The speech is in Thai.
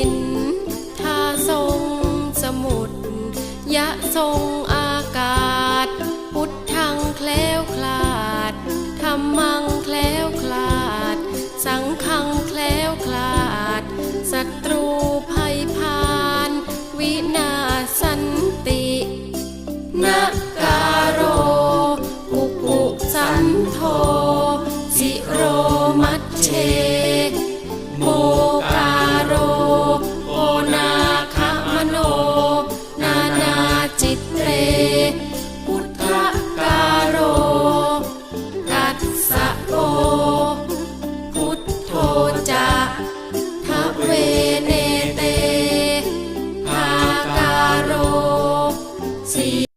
ินท่าทรงสมุดยะทรงอากาศ พุทธังแคล้วคลาดธรรมังแคล้วคลาด สังฆังแคล้วคลาดศัตรูภัยพาน วินาสันตินะการโรปุกุสันโทสิโรมัตเช จะทะเวเนเต ภาการโรสี